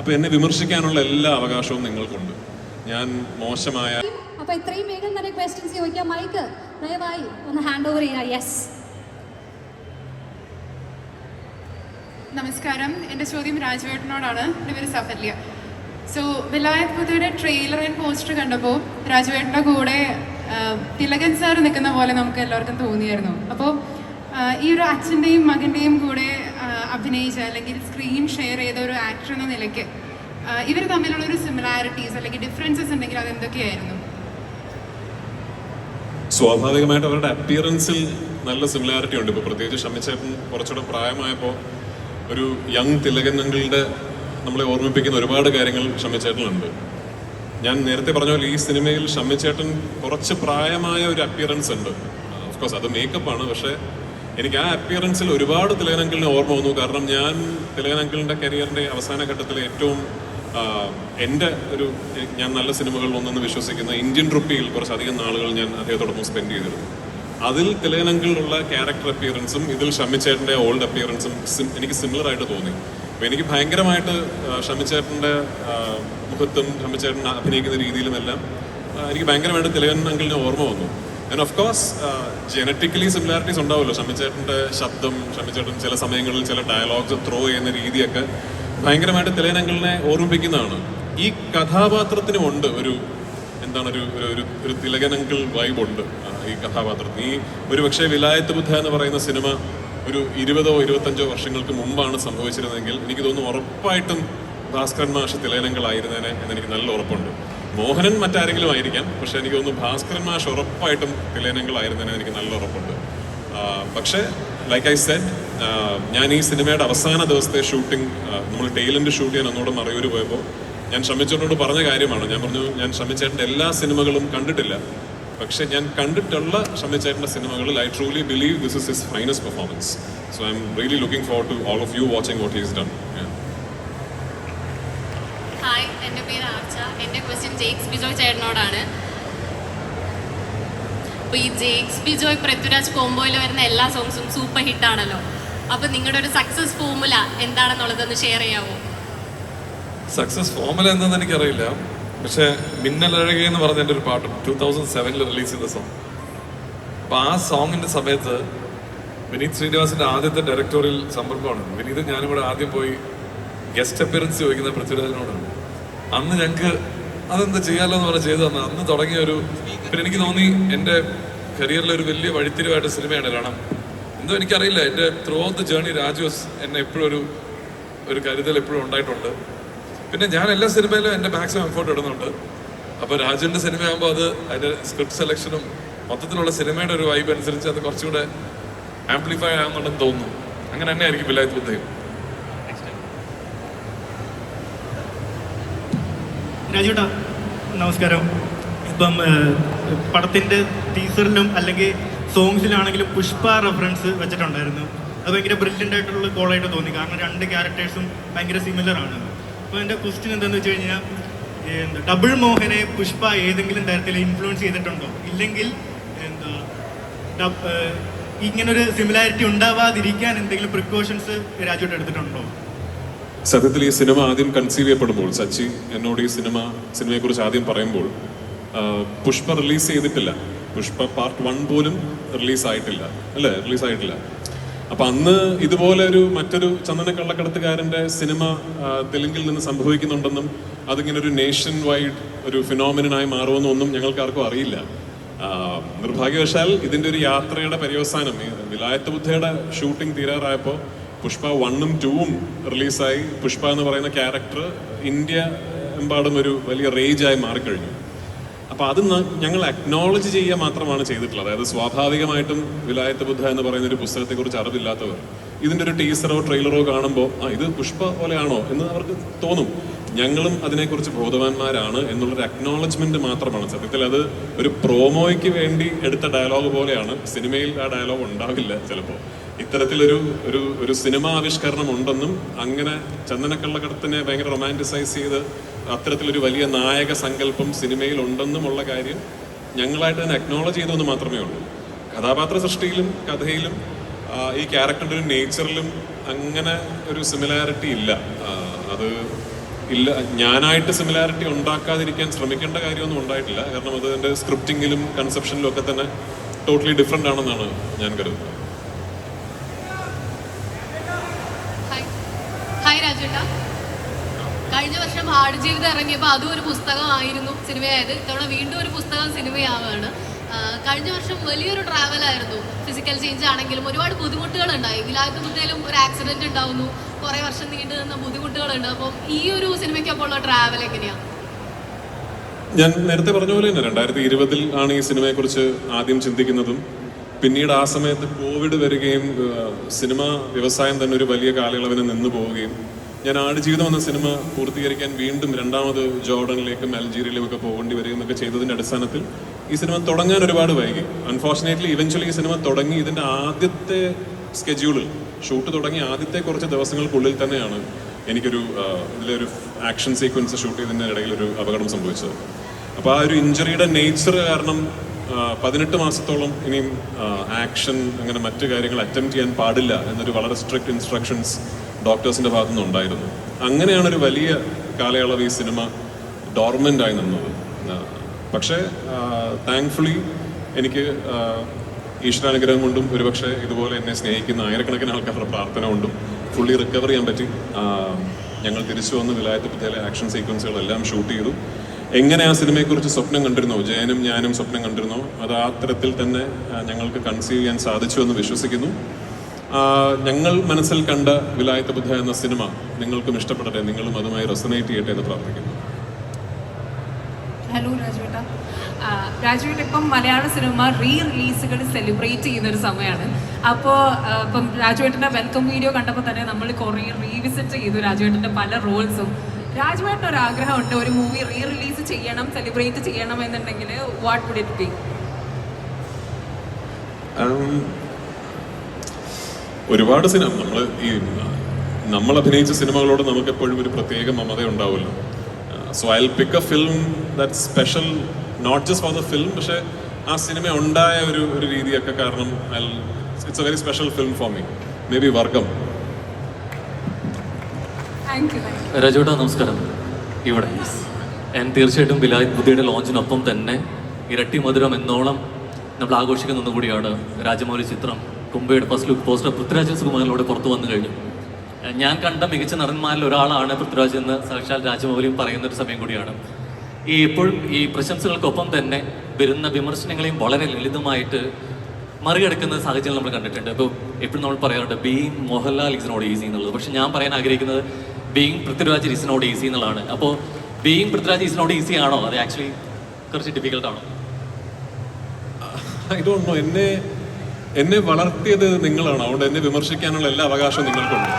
അപ്പോൾ എന്നെ വിമർശിക്കാനുള്ള എല്ലാ അവകാശവും നിങ്ങൾക്കുണ്ട്. ഞാൻ മോശമായ അപ്പൊ ഇത്രയും വേഗം തന്നെ ക്വസ്റ്റ്യൻസ് ചോദിക്കാം. മൈക്ക് ദയവായി ഒന്ന് ഹാൻഡ് ഓവർ ചെയ്യാം. യെസ് നമസ്കാരം. എന്റെ ചോദ്യം രാജുവേട്ടനോടാണ്. എന്റെ പേര് സഫല്യ. സോ വിലായത് പുതിയുടെ ട്രെയിലർ ആൻഡ് പോസ്റ്റർ കണ്ടപ്പോൾ രാജുവേട്ടന്റെ കൂടെ തിലകൻ സാർ നിൽക്കുന്ന പോലെ നമുക്ക് എല്ലാവർക്കും തോന്നിയായിരുന്നു. അപ്പോൾ ഈ ഒരു അച്ഛന്റെയും മകന്റെയും കൂടെ അഭിനയിച്ച അല്ലെങ്കിൽ സ്ക്രീൻ ഷെയർ ചെയ്ത ഒരു ആക്ടർ എന്ന നിലയ്ക്ക് ഇവർ തമ്മിലുള്ള ഒരു സിമിലാരിറ്റീസ് അല്ലെങ്കിൽ ഡിഫറൻസസ് ഉണ്ടെങ്കിൽ അതെന്തൊക്കെയായിരുന്നു സ്വാഭാവികമായിട്ട് അവരുടെ അപ്പിയറൻസിൽ നല്ല സിമിലാരിറ്റി ഉണ്ട്. ഇപ്പോൾ പ്രത്യേകിച്ച് ഷമ്മിച്ചേട്ടൻ കുറച്ചുകൂടെ പ്രായമായപ്പോൾ ഒരു യങ് തിലകനങ്ങളുടെ നമ്മളെ ഓർമ്മിപ്പിക്കുന്ന ഒരുപാട് കാര്യങ്ങൾ ഷമ്മിച്ചേട്ടനുണ്ട് ഞാൻ നേരത്തെ പറഞ്ഞ പോലെ ഈ സിനിമയിൽ ഷമ്മിച്ചേട്ടൻ കുറച്ച് പ്രായമായ ഒരു അപ്പിയറൻസ് ഉണ്ട്. ഓഫ് ഓഫ്കോഴ്സ് അത് മേക്കപ്പാണ് പക്ഷേ എനിക്ക് ആ അപ്പിയറൻസിൽ ഒരുപാട് തിലകനങ്കിളിനെ ഓർമ്മ വന്നു. കാരണം ഞാൻ തിലകനങ്കിളിന്റെ കരിയറിന്റെ അവസാന ഘട്ടത്തിൽ ഏറ്റവും എന്റെ ഒരു ഞാൻ നല്ല സിനിമകളിൽ ഒന്നെന്ന് വിശ്വസിക്കുന്ന ഇന്ത്യൻ ട്രിപ്പിയിൽ കുറച്ചധികം നാളുകൾ ഞാൻ അദ്ദേഹത്തോടൊപ്പം സ്പെൻഡ് ചെയ്തിരുന്നു. അതിൽ തിലകനങ്കിളിലുള്ള ക്യാരക്ടർ അപ്പിയറൻസും ഇതിൽ ഷമ്മിച്ചേട്ടന്റെ ഓൾഡ് അപ്പിയറൻസും എനിക്ക് സിമിലർ ആയിട്ട് തോന്നി. അപ്പോൾ എനിക്ക് ഭയങ്കരമായിട്ട് ഷമ്മിച്ചേട്ടന്റെ മുഖത്തും ഷമ്മിച്ചേട്ടൻ അഭിനയിക്കുന്ന രീതിയിലുമെല്ലാം എനിക്ക് ഭയങ്കരമായിട്ട് തിലകൻ ഓർമ്മ വന്നു. And of course genetically similarities ഉണ്ടാവുമല്ലോ. ഷമ്മിച്ചേട്ടന്റെ ശബ്ദം ഷമ്മിച്ചേട്ടൻ ചില സമയങ്ങളിൽ ചില ഡയലോഗ്സ് ത്രോ ചെയ്യുന്ന രീതിയൊക്കെ ഭയങ്കരമായിട്ട് തിലേനങ്ങളിനെ ഓർമ്മിപ്പിക്കുന്നതാണ്. ഈ കഥാപാത്രത്തിനും ഉണ്ട് ഒരു എന്താണ് ഒരു ഒരു- ഒരു തിലകനങ്കിൾ വൈബുണ്ട് ഈ കഥാപാത്രത്തിന്. ഈ ഒരു പക്ഷേ വിലായത്ത് ബുദ്ധ എന്ന് പറയുന്ന സിനിമ ഒരു ഇരുപതോ ഇരുപത്തഞ്ചോ വർഷങ്ങൾക്ക് മുമ്പാണ് സംഭവിച്ചിരുന്നതെങ്കിൽ എനിക്ക് തോന്നുന്നു ഉറപ്പായിട്ടും ഭാസ്കരൻ മാഷ് തിലകനങ്ങളായിരുന്നേനെ എന്ന് എനിക്ക് നല്ല ഉറപ്പുണ്ട്. മോഹനൻ മറ്റാരെങ്കിലും ആയിരിക്കാം. പക്ഷെ എനിക്ക് തോന്നുന്നു ഭാസ്കരൻ മാഷ് ഉറപ്പായിട്ടും തിലേനങ്ങളായിരുന്നതിന് എനിക്ക് നല്ല ഉറപ്പുണ്ട്. പക്ഷേ ലൈക്ക് ഐ സെഡ് ഞാൻ ഈ സിനിമയുടെ അവസാന ദിവസത്തെ ഷൂട്ടിംഗ് നമ്മൾ ടെയിലിന്റെ ഷൂട്ട് ചെയ്യാൻ ഒന്നുകൂടെ മറയൂർ പോയപ്പോൾ ഞാൻ ഷമ്മിച്ചേട്ടനോട് പറഞ്ഞ കാര്യമാണ്. ഞാൻ പറഞ്ഞു ഞാൻ ഷമ്മിച്ചേട്ടന്റെ എല്ലാ സിനിമകളും കണ്ടിട്ടില്ല. പക്ഷേ ഞാൻ കണ്ടിട്ടുള്ള ഷമ്മിച്ചേട്ടന്റെ സിനിമകളിൽ I truly believe this is his finest performance so I am really looking for to all of you watching what he's done പേര് ആർച്ച. എന്റെ ക്വസ്റ്റ്യൻ ജെയ്ക്സ് ബിജോയ് ചേട്ടനോടാണ്. അപ്പോൾ ഈ ജെയ്ക്സ് ബിജോയ് പൃഥ്വിരാജ് കോംബോയിൽ വരുന്ന എല്ലാ സോങ്സും സൂപ്പർ ഹിറ്റ് ആണല്ലോ. അപ്പോൾ നിങ്ങളുടെ ഒരു സക്സസ് ഫോർമുല എന്താണെന്നുള്ളതൊന്ന് ഷെയർ ചെയ്യാമോ സക്സസ് ഫോമുല എന്താണെന്ന് എനിക്കറിയില്ല. പക്ഷെ മിന്നലഴകി എന്ന് പറഞ്ഞ എന്റെ ഒരു പാട്ട് ടൂ തൗസൻഡ് സെവനിൽ റിലീസ് ചെയ്ത സോങ് അപ്പൊ ആ സോങ്ങിന്റെ സമയത്ത് വിനീത് ശ്രീനിവാസിന്റെ ആദ്യത്തെ ഡയറക്ടോറിയൽ സമ്പർക്കമാണ്. വിനീത് ഞാനും കൂടെ ആദ്യം പോയി ഗസ്റ്റ് അപ്പിയറൻസ് ചോദിക്കുന്ന പൃഥ്വിരാജിനോടാണ്. അന്ന് ഞങ്ങൾക്ക് അതെന്താ ചെയ്യാലോ എന്ന് പറഞ്ഞ് ചെയ്തു തന്നെ അന്ന് തുടങ്ങിയ ഒരു പിന്നെ എനിക്ക് തോന്നി എന്റെ കരിയറിലെ ഒരു വലിയ വഴിത്തിരിവായിട്ട് സിനിമയാണ് കാരണം എന്തോ എനിക്കറിയില്ല. എന്റെ throughout the journey Raju's എന്നെ എപ്പോഴും ഒരു ഒരു കരുതൽ എപ്പോഴും ഉണ്ടായിട്ടുണ്ട്. പിന്നെ ഞാൻ എല്ലാ സിനിമയിലും എന്റെ മാക്സിമം എഫേർട്ട് ഇടുന്നുണ്ട്. അപ്പോൾ രാജുവിന്റെ സിനിമയാകുമ്പോൾ അത് അതിന്റെ സ്ക്രിപ്റ്റ് സെലക്ഷനും മൊത്തത്തിലുള്ള സിനിമയുടെ ഒരു വൈബ് അനുസരിച്ച് അത് കുറച്ചുകൂടെ ആംപ്ലിഫൈ ആകുന്നുണ്ടെന്ന് തോന്നുന്നു. അങ്ങനെ തന്നെ ആയിരിക്കും വിലായത്ത് ബുദ്ധയും രാജുട്ടാ നമസ്കാരം. ഇപ്പം പടത്തിന്റെ ടീസറിലും അല്ലെങ്കിൽ സോങ്സിലാണെങ്കിലും പുഷ്പ റെഫറൻസ് വെച്ചിട്ടുണ്ടായിരുന്നു. അത് ഭയങ്കര ബ്രില്യന്റ് ആയിട്ടുള്ള കോളായിട്ട് തോന്നി. കാരണം രണ്ട് ക്യാരക്ടേഴ്സും ഭയങ്കര സിമിലർ ആണ്. അപ്പോൾ എന്റെ ക്വസ്റ്റ്യൻ എന്താണെന്ന് വെച്ച് കഴിഞ്ഞാൽ എന്താ ഡബിൾ മോഹനെ പുഷ്പ ഏതെങ്കിലും തരത്തിൽ ഇൻഫ്ലുവൻസ് ചെയ്തിട്ടുണ്ടോ? ഇല്ലെങ്കിൽ എന്താ ഇങ്ങനൊരു സിമിലാരിറ്റി ഉണ്ടാവാതിരിക്കാൻ എന്തെങ്കിലും പ്രിക്കോഷൻസ് രാജുട്ട് എടുത്തിട്ടുണ്ടോ? സത്യത്തിൽ ഈ സിനിമ ആദ്യം കൺസീവ് ചെയ്യപ്പെടുമ്പോൾ സച്ചി എന്നോട് ഈ സിനിമ സിനിമയെക്കുറിച്ച് ആദ്യം പറയുമ്പോൾ പുഷ്പ റിലീസ് ചെയ്തിട്ടില്ല. പുഷ്പ പാർട്ട് വൺ പോലും റിലീസ് ആയിട്ടില്ല. അല്ലേ? റിലീസ് ആയിട്ടില്ല. അപ്പൊ അന്ന് ഇതുപോലെ ഒരു മറ്റൊരു ചന്ദന കള്ളക്കടത്തുകാരന്റെ സിനിമ തെലുങ്കിൽ നിന്ന് സംഭവിക്കുന്നുണ്ടെന്നും അതിങ്ങനെ ഒരു നേഷൻ വൈഡ് ഒരു ഫിനോമിനായി മാറുമെന്നും ഒന്നും ഞങ്ങൾക്ക് ആർക്കും അറിയില്ല നിർഭാഗ്യവശാൽ ഇതിന്റെ ഒരു യാത്രയുടെ പര്യവസാനം വിലായത്ത് ബുദ്ധയുടെ ഷൂട്ടിംഗ് തീരാറായപ്പോൾ പുഷ്പ വണ്ണും ടൂവും റിലീസായി പുഷ്പ എന്ന് പറയുന്ന ക്യാരക്ടർ ഇന്ത്യ എമ്പാടും ഒരു വലിയ റേജായി മാറിക്കഴിഞ്ഞു. അപ്പോൾ അത് ഞങ്ങൾ അക്നോളജ് ചെയ്യുക മാത്രമാണ് ചെയ്തിട്ടുള്ളത്. അതായത് സ്വാഭാവികമായിട്ടും വിലായത്ത് ബുദ്ധ എന്ന് പറയുന്ന ഒരു പുസ്തകത്തെക്കുറിച്ച് അറിവില്ലാത്തവർ ഇതിന്റെ ഒരു ടീസറോ ട്രെയിലറോ കാണുമ്പോൾ ആ ഇത് പുഷ്പ പോലെയാണോ? എന്ന് അവർക്ക് തോന്നും. ഞങ്ങളും അതിനെക്കുറിച്ച് ബോധവാന്മാരാണ് എന്നുള്ളൊരു അക്നോളജ്മെന്റ് മാത്രമാണ്. സത്യത്തിൽ അത് ഒരു പ്രോമോയ്ക്ക് വേണ്ടി എടുത്ത ഡയലോഗ് പോലെയാണ്. സിനിമയിൽ ആ ഡയലോഗ് ഉണ്ടാവില്ല ചിലപ്പോൾ ഇത്തരത്തിലൊരു ഒരു ഒരു സിനിമാ ആവിഷ്കരണം ഉണ്ടെന്നും അങ്ങനെ ചന്ദനക്കള്ളക്കടത്തിനെ ഭയങ്കര റൊമാന്റിസൈസ് ചെയ്ത് അത്തരത്തിലൊരു വലിയ നായക സങ്കല്പം സിനിമയിൽ ഉണ്ടെന്നുമുള്ള കാര്യം ഞങ്ങളായിട്ട് തന്നെ അക്നോളജ് ചെയ്തെന്ന് മാത്രമേ ഉള്ളൂ. കഥാപാത്ര സൃഷ്ടിയിലും കഥയിലും ഈ ക്യാരക്ടറിന്റെ ഒരു നേച്ചറിലും അങ്ങനെ ഒരു സിമിലാരിറ്റി ഇല്ല. അത് ഇല്ല ഞാനായിട്ട് സിമിലാരിറ്റി ഉണ്ടാക്കാതിരിക്കാൻ ശ്രമിക്കേണ്ട കാര്യമൊന്നും ഉണ്ടായിട്ടില്ല. കാരണം അത് എന്റെ സ്ക്രിപ്റ്റിങ്ങിലും കൺസെപ്ഷനിലും ഒക്കെ തന്നെ ടോട്ടലി ഡിഫറെന്റ് ആണെന്നാണ് ഞാൻ കരുതുന്നത് ഹായ് ഹായ് രാജേട്ടാ. കഴിഞ്ഞ വർഷം ഹാർഡ് ജീവിതം ഇറങ്ങിയപ്പോൾ അതും ഒരു പുസ്തകമായിരുന്നു സിനിമയായത്. ഇത്തവണ വീണ്ടും ഒരു പുസ്തകം സിനിമയാവുകയാണ് കഴിഞ്ഞ വർഷം വലിയൊരു ട്രാവൽ ആയിരുന്നു. ഫിസിക്കൽ ചേഞ്ച് ആണെങ്കിലും ഒരുപാട് ബുദ്ധിമുട്ടുകൾ ഉണ്ടായി വിലായത്ത് ഒരു ആക്സിഡന്റ് ഉണ്ടാവുന്നു. കുറേ വർഷം നീണ്ടു നിന്ന ബുദ്ധിമുട്ടുകളുണ്ട്. അപ്പം ഈ ഒരു സിനിമയ്ക്കൊപ്പം ഉള്ള ട്രാവൽ എങ്ങനെയാണ് ഞാൻ നേരത്തെ പറഞ്ഞ പോലെ തന്നെ രണ്ടായിരത്തി ഇരുപതിൽ ആണ് ഈ സിനിമയെക്കുറിച്ച് ആദ്യം ചിന്തിക്കുന്നതും. പിന്നീട് ആ സമയത്ത് കോവിഡ് വരികയും സിനിമ വ്യവസായം തന്നെ ഒരു വലിയ കാലയളവിന് നിന്ന് പോവുകയും ഞാൻ ആടുജീവിതം എന്ന സിനിമ പൂർത്തീകരിക്കാൻ വീണ്ടും രണ്ടാമത് ജോർഡനിലേക്കും അൽജീരിയയിലും ഒക്കെ പോകേണ്ടി വരികയും ഒക്കെ ചെയ്തതിന്റെ അടിസ്ഥാനത്തിൽ ഈ സിനിമ തുടങ്ങാൻ ഒരുപാട് വൈകി. അൺഫോർച്ചുനേറ്റ്ലി ഇവൻച്വലി ഈ സിനിമ തുടങ്ങി ഇതിന്റെ ആദ്യത്തെ സ്കെഡ്യൂളിൽ ഷൂട്ട് തുടങ്ങി ആദ്യത്തെ കുറച്ച് ദിവസങ്ങൾക്കുള്ളിൽ തന്നെയാണ് എനിക്കൊരു ഇതിലൊരു ആക്ഷൻ സീക്വൻസ് ഷൂട്ട് ചെയ്തതിന്റെ ഇടയിൽ ഒരു അപകടം സംഭവിച്ചത്. അപ്പോൾ ആ ഒരു ഇഞ്ചുറിയുടെ നേച്ചർ കാരണം പതിനെട്ട് മാസത്തോളം ഇനിയും ആക്ഷൻ അങ്ങനെ മറ്റു കാര്യങ്ങൾ അറ്റംപ്റ്റ് ചെയ്യാൻ പാടില്ല എന്നൊരു വളരെ സ്ട്രിക്റ്റ് ഇൻസ്ട്രക്ഷൻസ് ഡോക്ടേഴ്സിന്റെ ഭാഗത്തു നിന്നുണ്ടായിരുന്നു അങ്ങനെയാണ് ഒരു വലിയ കാലയളവ് ഈ സിനിമ ഡോർമെന്റ് ആയി നിന്നത്. പക്ഷേ താങ്ക്ഫുള്ളി എനിക്ക് ഈശ്വരാനുഗ്രഹം കൊണ്ടും ഒരുപക്ഷെ ഇതുപോലെ എന്നെ സ്നേഹിക്കുന്ന ആയിരക്കണക്കിന് ആൾക്കാരുടെ പ്രാർത്ഥന കൊണ്ടും ഫുള്ളി റിക്കവർ ചെയ്യാൻ പറ്റി. ഞങ്ങൾ തിരിച്ചു വന്ന് വിലായത്ത് പുതിയ ആക്ഷൻ സീക്വൻസുകളെല്ലാം ഷൂട്ട് ചെയ്തു. എങ്ങനെ ആ സിനിമയെക്കുറിച്ച് സ്വപ്നം കണ്ടിരുന്നോ? ജയനും ഞാനും സ്വപ്നം കണ്ടിരുന്നോ? അത് ആ തരത്തിൽ തന്നെ ഞങ്ങൾക്ക് കൺസീവ് ചെയ്യാൻ സാധിച്ചു എന്ന് വിശ്വസിക്കുന്നു ഞങ്ങൾ മനസ്സിൽ കണ്ട വിലായത്ത ബുദ്ധ എന്ന സിനിമ നിങ്ങൾക്കും ഇഷ്ടപ്പെടട്ടെ നിങ്ങളും അതുമായി റെസനേറ്റ് ചെയ്യട്ടെ എന്ന് പ്രാർത്ഥിക്കുന്നു. ഹലോ രാജുവേട്ട. രാജുവേട്ട ഇപ്പം മലയാള സിനിമ റീ റിലീസുകൾ സെലിബ്രേറ്റ് ചെയ്യുന്ന ഒരു സമയമാണ് അപ്പോൾ ഇപ്പം രാജുവേട്ടന്റെ വെൽക്കം വീഡിയോ കണ്ടപ്പോൾ തന്നെ നമ്മൾ കുറേ റീവിസിറ്റ് ചെയ്തു രാജുവേട്ടന്റെ പല റോൾസും രാജുവേട്ടൻ ഒരു ആഗ്രഹമുണ്ട് ഒരു മൂവി റീ റിലീസ് ചെയ്യണം സെലിബ്രേറ്റ് ചെയ്യണം എന്നുണ്ടെങ്കിൽ വാട്ട് വുഡ് ഇറ്റ് ബി ഒരുപാട് സിനിമ നമ്മൾ ഈ നമ്മൾ അഭിനയിച്ച സിനിമകളോട് നമുക്ക് എപ്പോഴും ഒരു പ്രത്യേക മമത ഉണ്ടാവുമല്ലോ. So I pick a film that special not just for the film പക്ഷെ ആ സിനിമ ഉണ്ടായ ഒരു ഒരു രീതിയൊക്കെ കാരണം I it's a very special film for me maybe വർഗം രാജുവേട്ടാ നമസ്കാരം. ഇവിടെ. ഞാൻ തീർച്ചയായിട്ടും ബിലായ് ബുദ്ധിയുടെ ലോഞ്ചിനൊപ്പം തന്നെ ഇരട്ടി മധുരം എന്നോളം നമ്മൾ ആഘോഷിക്കുന്ന ഒന്നുകൂടിയാണ് രാജമൗലി ചിത്രം. കുംബയുടെ ഫസ്റ്റ് ലുക്ക് പോസ്റ്റർ പൃഥ്വിരാജ് സുകുമാരനോട് പുറത്തു വന്നു കഴിഞ്ഞു. ഞാൻ കണ്ട മികച്ച നടന്മാരിൽ ഒരാളാണ് പൃഥ്വിരാജ് എന്ന് സാക്ഷാൽ രാജമൗലിയും പറയുന്ന ഒരു സമയം കൂടിയാണ്. ഈ എപ്പോഴും ഈ പ്രശംസകൾക്കൊപ്പം തന്നെ വരുന്ന വിമർശനങ്ങളെയും വളരെ ലളിതമായിട്ട് മറികടക്കുന്ന സാഹചര്യം നമ്മൾ കണ്ടിട്ടുണ്ട്. ഇപ്പോൾ എപ്പോഴും നമ്മൾ പറയാറുണ്ട് being Mohanlal is not easy എന്നുള്ളത്. പക്ഷെ ഞാൻ പറയാൻ ആഗ്രഹിക്കുന്നത് being Prithviraj is not easy എന്നുള്ളതാണ്. അപ്പോൾ being Prithviraj is not easy ആണോ? അത് ആക്ച്വലി കുറച്ച് ഡിഫിക്കൽട്ട് ആണോ? ഐ ഡോണ്ട് നോ എന്നെ എന്നെ വളർത്തിയത് നിങ്ങളാണ്. അതുകൊണ്ട് എന്നെ വിമർശിക്കാനുള്ള എല്ലാ അവകാശവും നിങ്ങൾക്കുണ്ട്.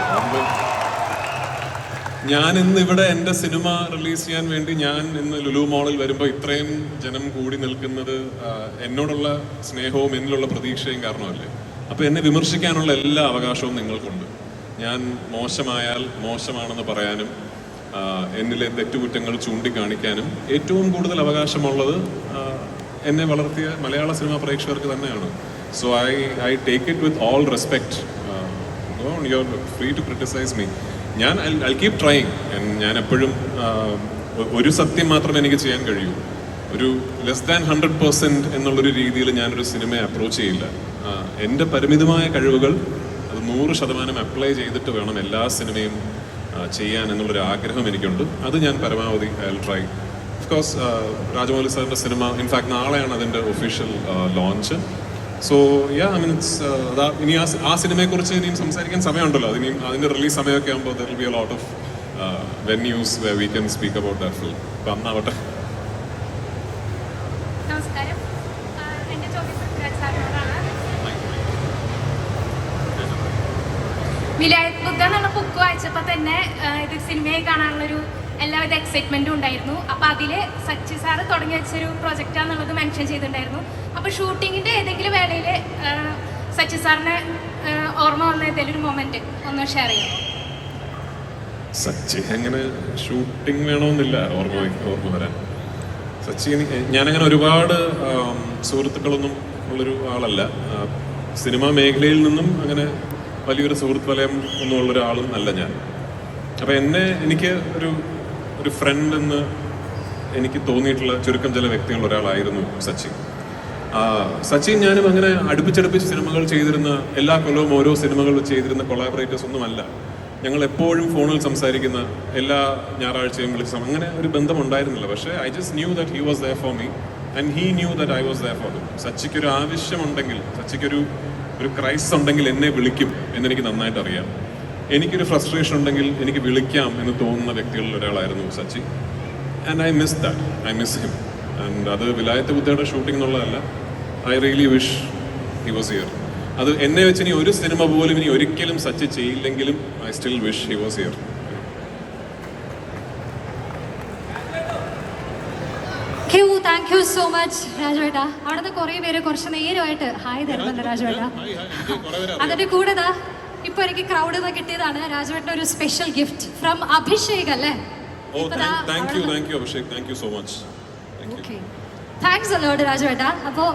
ഞാൻ ഇന്ന് ഇവിടെ എന്റെ സിനിമ റിലീസ് ചെയ്യാൻ വേണ്ടി ഞാൻ ഇന്ന് ലുലു മോളിൽ വരുമ്പോൾ ഇത്രയും ജനം കൂടി നിൽക്കുന്നത് എന്നോടുള്ള സ്നേഹവും എന്നിലുള്ള പ്രതീക്ഷയും കാരണമല്ലേ? അപ്പോൾ എന്നെ വിമർശിക്കാനുള്ള എല്ലാ അവകാശവും നിങ്ങൾക്കുണ്ട്. ഞാൻ മോശമായാൽ മോശമാണെന്ന് പറയാനും എന്നിലെ തെറ്റുകുറ്റങ്ങൾ ചൂണ്ടിക്കാണിക്കാനും ഏറ്റവും കൂടുതൽ അവകാശമുള്ളത് എന്നെ വളർത്തിയ മലയാള സിനിമാ പ്രേക്ഷകർക്ക് തന്നെയാണ്. So I I take it with all respect you are free to criticise me ഞാൻ ഐ കീപ് ട്രൈങ് ഞാൻ എപ്പോഴും ഒരു സത്യം മാത്രം എനിക്ക് ചെയ്യാൻ കഴിയൂ. ഒരു ലെസ് ദാൻ ഹൺഡ്രഡ് പെർസെന്റ് എന്നുള്ളൊരു രീതിയിൽ ഞാനൊരു സിനിമയെ അപ്രോച്ച് ചെയ്യില്ല. എന്റെ പരിമിതമായ കഴിവുകൾ നൂറ് ശതമാനം അപ്ലൈ ചെയ്തിട്ട് വേണം എല്ലാ സിനിമയും ചെയ്യാൻ എന്നുള്ളൊരു ആഗ്രഹം എനിക്കുണ്ട്. അത് ഞാൻ പരമാവധി I try of course Rajamouli സാറിന്റെ സിനിമ ഇൻഫാക്ട് നാളെയാണ് അതിന്റെ official launch so yeah I means അതാ ഇനി ആ ആ സിനിമയെക്കുറിച്ച് ഇനിയും സംസാരിക്കാൻ സമയമുണ്ടല്ലോ. അതിനും അതിന്റെ റിലീസ് സമയമൊക്കെ ആകുമ്പോൾ there will be a lot of venues we we can speak about that film അപ്പം അന്നാവട്ടെ നമസ്കാരം ആ, എന്റെ ചോദ്യം പൃഥ്വിരാജ് സാറിനോടാണ് വിലായത് ബുദ്ധ എന്നുള്ള ബുക്ക് വായിച്ചപ്പോൾ തന്നെ ഇത് സിനിമയെ കാണാനുള്ളൊരു എല്ലാവിധ എക്സൈറ്റ്മെന്റും ഉണ്ടായിരുന്നു. അപ്പോൾ അതിൽ സച്ചി സാറ് തുടങ്ങി വെച്ചൊരു പ്രൊജക്റ്റാന്നുള്ളത് മെൻഷൻ ചെയ്തിട്ടുണ്ടായിരുന്നു. അപ്പോൾ ഷൂട്ടിങ്ങിന്റെ ഏതെങ്കിലും വേളയിൽ സച്ചി സാറിനെ ഓർമ്മ വന്ന ഏതെങ്കിലും ഒരു മൊമെന്റ് ഒന്ന് ഷെയർ ചെയ്യാം. സച്ചി അങ്ങനെ ഷൂട്ടിംഗ് വേണമെന്നില്ല ഓർമ്മ ഓർമ്മ വരാൻ. സച്ചി ഞാനങ്ങനെ ഒരുപാട് സുഹൃത്തുക്കളൊന്നും ഉള്ളൊരു ആളല്ല. സിനിമാ മേഖലയിൽ നിന്നും അങ്ങനെ വലിയൊരു സുഹൃത്ത് വലയം ഒന്നും ഉള്ളൊരാളും അല്ല ഞാൻ. അപ്പം എന്നെ എനിക്ക് ഒരു ഒരു ഫ്രണ്ട് എന്ന് എനിക്ക് തോന്നിയിട്ടുള്ള ചുരുക്കം ചില വ്യക്തികളുടെ ഒരാളായിരുന്നു സച്ചിൻ. സച്ചിൻ ഞാനും അങ്ങനെ അടുപ്പിച്ചടുപ്പിച്ച് സിനിമകൾ ചെയ്തിരുന്ന എല്ലാ കൊല്ലവും ഓരോ സിനിമകൾ ചെയ്തിരുന്ന കൊളാബറേറ്റേഴ്സ് ഒന്നുമല്ല ഞങ്ങൾ എപ്പോഴും ഫോണിൽ സംസാരിക്കുന്ന എല്ലാ ഞായറാഴ്ചയും വിളിച്ച് അങ്ങനെ ഒരു ബന്ധം ഉണ്ടായിരുന്നില്ല പക്ഷേ I just knew that he was there for me and he knew that I was there for me സച്ചിക്കൊരു ആവശ്യമുണ്ടെങ്കിൽ സച്ചിക്കൊരു ഒരു ക്രൈസിസ് ഉണ്ടെങ്കിൽ എന്നെ വിളിക്കും എന്നെനിക്ക് നന്നായിട്ട് അറിയാം. എനിക്കൊരു ഫ്രസ്ട്രേഷൻ ഉണ്ടെങ്കിൽ എനിക്ക് വിളിക്കാം എന്ന് തോന്നുന്ന വ്യക്തികളിൽ ഒരാളായിരുന്നു Sachy. And I miss that I miss him and അത് വിലായത്ത് ബുദ്ധയുടെ ഷൂട്ടിംഗ് എന്നുള്ളതല്ല. I really wish he was here അത് എന്നെ വെച്ച് ഇനി ഒരു സിനിമ പോലും ഇനി ഒരിക്കലും Sachi ചെയ്യില്ലെങ്കിലും I still wish he was here Q thank you so much രാജുവേട്ട. അവിടുന്ന് കുറേ പേര് കുറച്ച് നേരമായിട്ട് ഹായ് തരുന്നുണ്ട് രാജുവേട്ട. അതിന്റെ കൂടെ ദാ ഇപ്പൊ എനിക്ക് ക്രൗഡിൽ നിന്ന് കിട്ടിയതാണ് രാജുവേട്ടന്റെ ഒരു സ്പെഷ്യൽ ഗിഫ്റ്റ് ഫ്രം അഭിഷേക് അല്ലേ? Thank you thank you thank you thank you thanks a lot രാജുവേട്ട. അപ്പോൾ